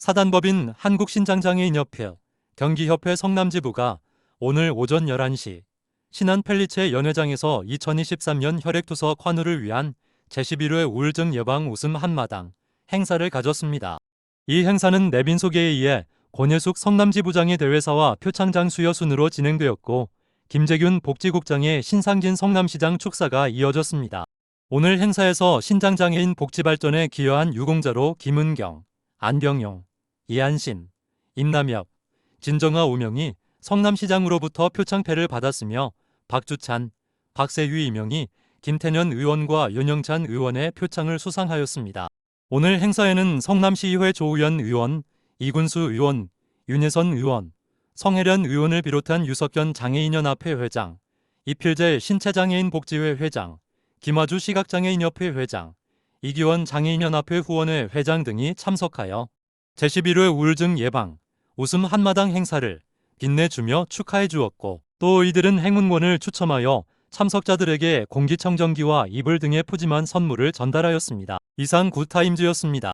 사단법인 한국신장장애인협회 경기협회 성남지부가 오늘 오전 11시 신안 펠리체 연회장에서 2023년 혈액투석 환우를 위한 제11회 우울증 예방 웃음 한마당 행사를 가졌습니다. 이 행사는 내빈 소개에 의해 권예숙 성남지부장의 대회사와 표창장 수여 순으로 진행되었고 김재균 복지국장의 신상진 성남시장 축사가 이어졌습니다. 오늘 행사에서 신장장애인 복지발전에 기여한 유공자로 김은경, 안병용, 이한신, 임남엽, 진정아 오명이 성남시장으로부터 표창패를 받았으며 박주찬, 박세유 이명이 김태년 의원과 윤영찬 의원의 표창을 수상하였습니다. 오늘 행사에는 성남시의회 조우연 의원, 이군수 의원, 윤혜선 의원, 성혜련 의원을 비롯한 유석현 장애인연합회 회장, 이필재 신체장애인 복지회 회장, 김아주 시각장애인협회 회장, 이기원 장애인연합회 후원회 회장 등이 참석하여 제11회 우울증 예방, 웃음 한마당 행사를 빛내주며 축하해 주었고 또 이들은 행운권을 추첨하여 참석자들에게 공기청정기와 이불 등의 푸짐한 선물을 전달하였습니다. 이상 굿타임즈였습니다.